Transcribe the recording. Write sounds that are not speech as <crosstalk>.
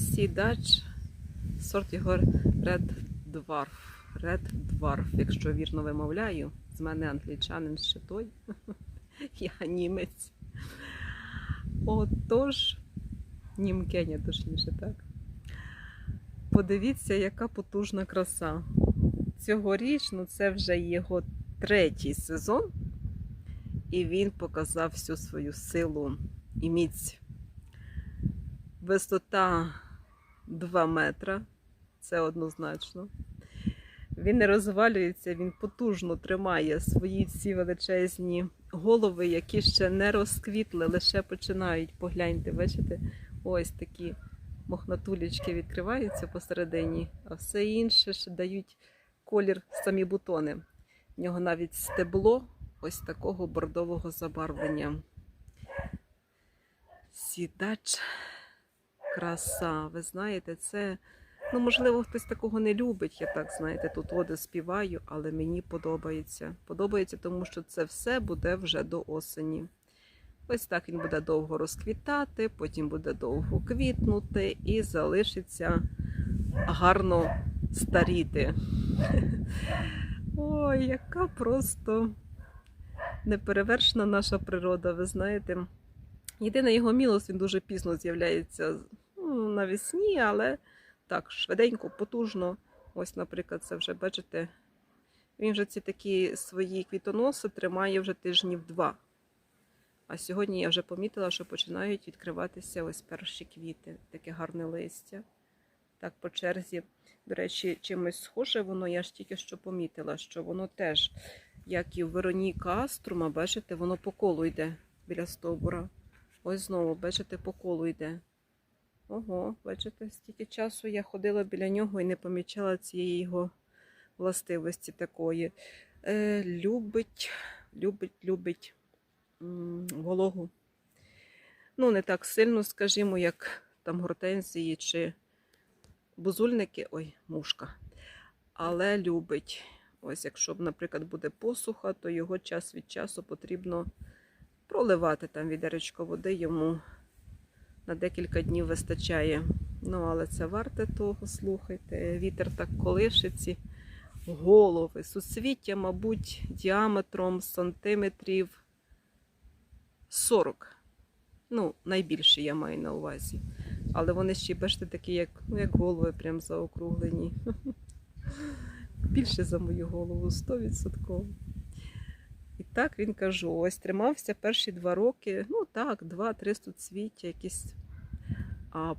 Сідач, сорт його Red Dwarf. Red Dwarf, якщо вірно вимовляю. З мене англічанин ще той. <laughs> Я німець. Отож, німкеня, точніше, так. Подивіться, яка потужна краса. Цьогоріч, ну це вже його третій сезон, і він показав всю свою силу і міць. Висота 2 метра, це однозначно. Він не розвалюється, він потужно тримає свої ці величезні голови, які ще не розквітли, лише починають. Погляньте, бачите? Ось такі мохнатулечки відкриваються посередині, а все інше ще дають колір самі бутони. В нього навіть стебло ось такого бордового забарвлення. Сідач, краса. Ви знаєте, це, ну, можливо, хтось такого не любить. Я так, знаєте, тут води співаю, але мені подобається. Подобається, тому що це все буде вже до осені. Ось так він буде довго розквітати, потім буде довго квітнути і залишиться гарно старіти. <laughs> Ой, яка просто неперевершена наша природа, ви знаєте. Єдине його мілость, він дуже пізно з'являється навесні, але так, швиденько, потужно. Ось, наприклад, це вже бачите, він вже ці такі свої квітоноси тримає вже тижнів два. А сьогодні я вже помітила, що починають відкриватися ось перші квіти, таке гарне листя. Так, по черзі, до речі, чимось схоже воно, я ж тільки що помітила, що воно теж, як і в Вероніка Аструма, бачите, воно по колу йде біля стовбура. Ось знову, бачите, по колу йде. Ого, бачите, стільки часу я ходила біля нього і не помічала цієї його властивості такої. Е, любить, любить, любить м, вологу. Ну, не так сильно, скажімо, як там гортензії чи бузульники, ой, мушка. Але любить. Ось, якщо, наприклад, буде посуха, то його час від часу потрібно проливати там відеречко води йому на декілька днів вистачає. Ну, але це варте того, слухайте. Вітер так колишиться. Голови, суцвіття, мабуть, діаметром сантиметрів 40. Ну, найбільше я маю на увазі. Але вони ще, бачите, такі, як, ну, як голови, прям заокруглені. <laughs> Більше за мою голову, 100%. І так він кажу: ось тримався перші два роки. Ну так, два-три суцвіття, якісь. А